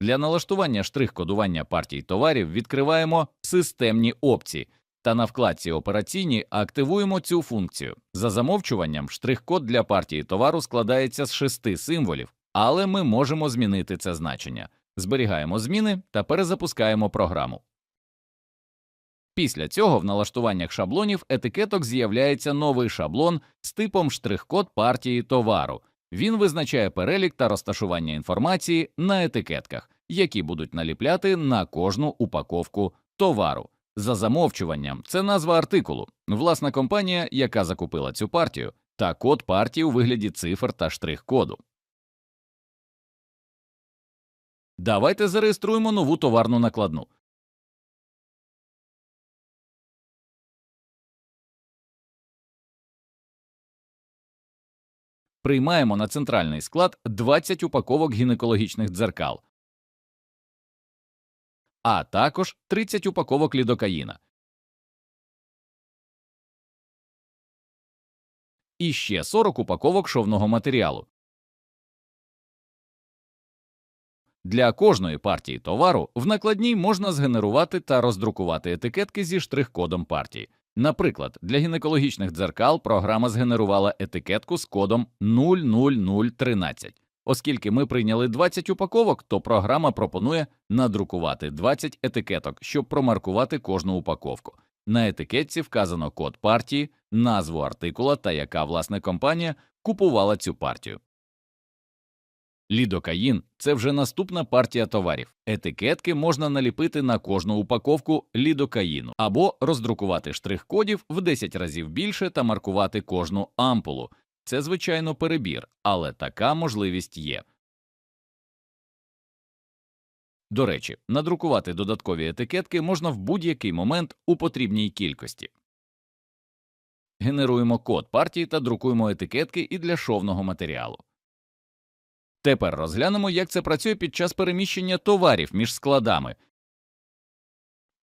Для налаштування штрих-кодування партій товарів відкриваємо системні опції та на вкладці Операційні активуємо цю функцію. За замовчуванням, штрих-код для партії товару складається з шести символів, але ми можемо змінити це значення. Зберігаємо зміни та перезапускаємо програму. Після цього в налаштуваннях шаблонів етикеток з'являється новий шаблон з типом штрих-код партії товару. Він визначає перелік та розташування інформації на етикетках, які будуть наліпляти на кожну упаковку товару. За замовчуванням, це назва артикулу, власна компанія, яка закупила цю партію, та код партії у вигляді цифр та штрих-коду. Давайте зареєструємо нову товарну накладну. Приймаємо на центральний склад 20 упаковок гінекологічних дзеркал, а також 30 упаковок лідокаїна. І ще 40 упаковок шовного матеріалу. Для кожної партії товару в накладній можна згенерувати та роздрукувати етикетки зі штрих-кодом партії. Наприклад, для гінекологічних дзеркал програма згенерувала етикетку з кодом 00013. Оскільки ми прийняли 20 упаковок, то програма пропонує надрукувати 20 етикеток, щоб промаркувати кожну упаковку. На етикетці вказано код партії, назву артикула та яка власне компанія купувала цю партію. Лідокаїн це вже наступна партія товарів. Етикетки можна наліпити на кожну упаковку лідокаїну або роздрукувати штрих-кодів в 10 разів більше та маркувати кожну ампулу. Це, звичайно, перебір, але така можливість є. До речі, надрукувати додаткові етикетки можна в будь-який момент у потрібній кількості. Генеруємо код партії та друкуємо етикетки і для шовного матеріалу. Тепер розглянемо, як це працює під час переміщення товарів між складами.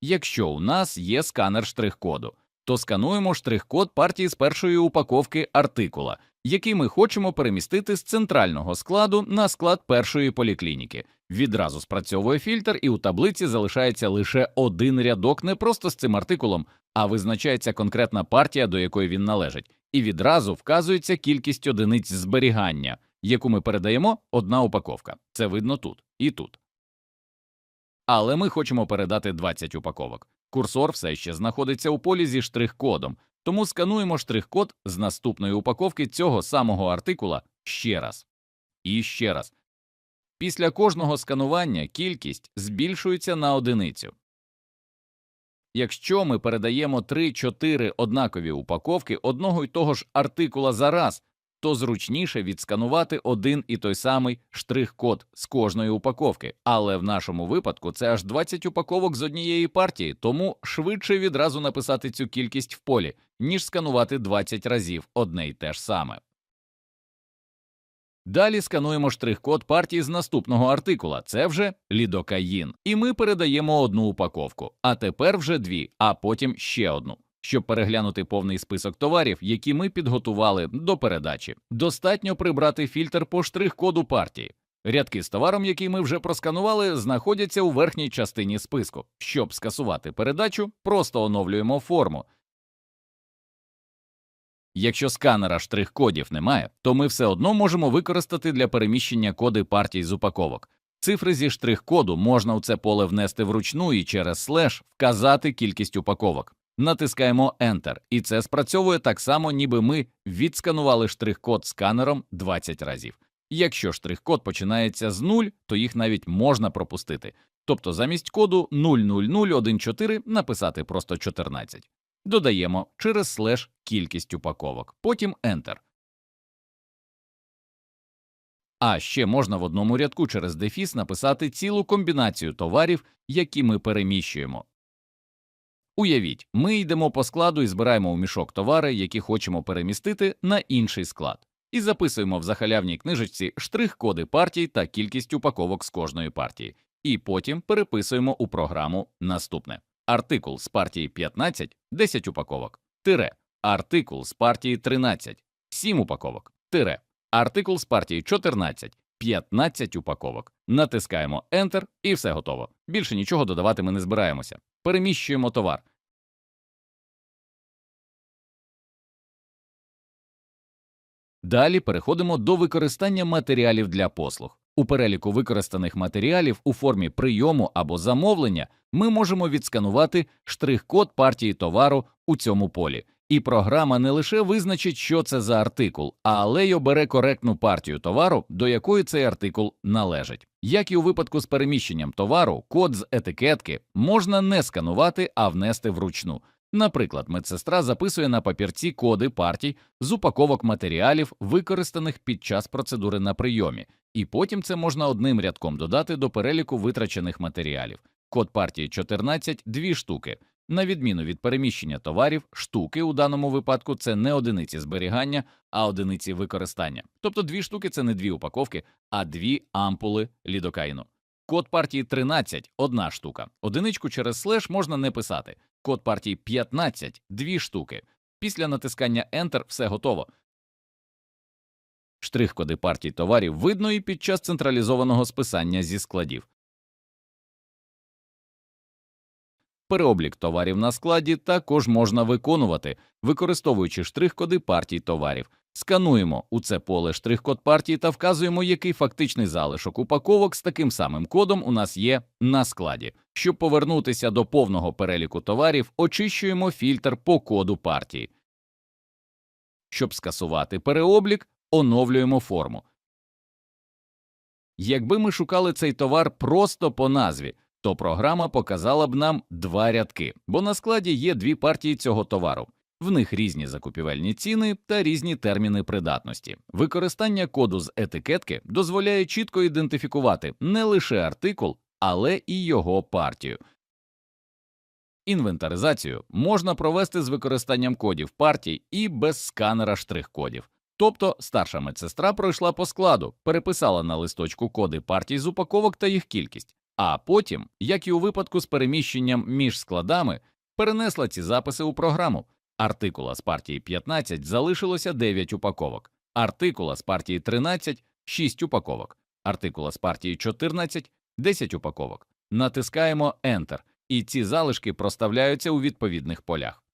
Якщо у нас є сканер штрих-коду, то скануємо штрих-код партії з першої упаковки артикула, який ми хочемо перемістити з центрального складу на склад першої поліклініки. Відразу спрацьовує фільтр, і у таблиці залишається лише один рядок не просто з цим артикулом, а визначається конкретна партія, до якої він належить, і відразу вказується кількість одиниць зберігання, яку ми передаємо одна упаковка. Це видно тут і тут. Але ми хочемо передати 20 упаковок. Курсор все ще знаходиться у полі зі штрих-кодом, тому скануємо штрих-код з наступної упаковки цього самого артикула ще раз. І ще раз. Після кожного сканування кількість збільшується на одиницю. Якщо ми передаємо 3-4 однакові упаковки одного й того ж артикула за раз, то зручніше відсканувати один і той самий штрих-код з кожної упаковки, але в нашому випадку це аж 20 упаковок з однієї партії, тому швидше відразу написати цю кількість в полі, ніж сканувати 20 разів одне й те ж саме. Далі скануємо штрих-код партії з наступного артикула, це вже лідокаїн, і ми передаємо одну упаковку, а тепер вже дві, а потім ще одну. Щоб переглянути повний список товарів, які ми підготували до передачі, достатньо прибрати фільтр по штрих-коду партії. Рядки з товаром, які ми вже просканували, знаходяться у верхній частині списку. Щоб скасувати передачу, просто оновлюємо форму. Якщо сканера штрих-кодів немає, то ми все одно можемо використати для переміщення коди партій з упаковок. Цифри зі штрих-коду можна у це поле внести вручну і через слеш вказати кількість упаковок. Натискаємо Enter, і це спрацьовує так само, ніби ми відсканували штрих-код сканером 20 разів. Якщо штрих-код починається з 0, то їх навіть можна пропустити. Тобто замість коду 00014 написати просто 14. Додаємо через слеш кількість упаковок, потім Enter. А ще можна в одному рядку через дефіс написати цілу комбінацію товарів, які ми переміщуємо. Уявіть, ми йдемо по складу і збираємо у мішок товари, які хочемо перемістити на інший склад, і записуємо в захалявній книжечці штрих-коди партій та кількість упаковок з кожної партії, і потім переписуємо у програму наступне. Артикул з партії 15 – 10 упаковок, тире, артикул з партії 13 – 7 упаковок, тире, артикул з партії 14 – 15 упаковок. Натискаємо Enter і все готово. Більше нічого додавати ми не збираємося. Переміщуємо товар. Далі переходимо до використання матеріалів для послуг. У переліку використаних матеріалів у формі прийому або замовлення ми можемо відсканувати штрих-код партії товару у цьому полі, і програма не лише визначить, що це за артикул, але й обере коректну партію товару, до якої цей артикул належить. Як і у випадку з переміщенням товару, код з етикетки можна не сканувати, а внести вручну. Наприклад, медсестра записує на папірці коди партій з упаковок матеріалів, використаних під час процедури на прийомі, і потім це можна одним рядком додати до переліку витрачених матеріалів. Код партії 14 – дві штуки. На відміну від переміщення товарів, штуки у даному випадку це не одиниці зберігання, а одиниці використання. Тобто дві штуки це не дві упаковки, а дві ампули лідокаїну. Код партії 13 – одна штука. Одиничку через слеш можна не писати. Код партії 15 – дві штуки. Після натискання Enter все готово. Штрих-коди партій товарів видно і під час централізованого списання зі складів. Переоблік товарів на складі також можна виконувати, використовуючи штрих-коди партій товарів. Скануємо у це поле штрих-код партії та вказуємо, який фактичний залишок упаковок з таким самим кодом у нас є на складі. Щоб повернутися до повного переліку товарів, очищуємо фільтр по коду партії. Щоб скасувати переоблік, оновлюємо форму. Якби ми шукали цей товар просто по назві, то програма показала б нам два рядки, бо на складі є дві партії цього товару. В них різні закупівельні ціни та різні терміни придатності. Використання коду з етикетки дозволяє чітко ідентифікувати не лише артикул, але і його партію. Інвентаризацію можна провести з використанням кодів партій і без сканера штрих-кодів. Тобто старша медсестра пройшла по складу, переписала на листочку коди партій з упаковок та їх кількість, а потім, як і у випадку з переміщенням між складами, перенесла ці записи у програму. Артикула з партії 15 залишилося 9 упаковок, артикула з партії 13 – 6 упаковок, артикула з партії 14 – 10 упаковок. Натискаємо Enter, і ці залишки проставляються у відповідних полях.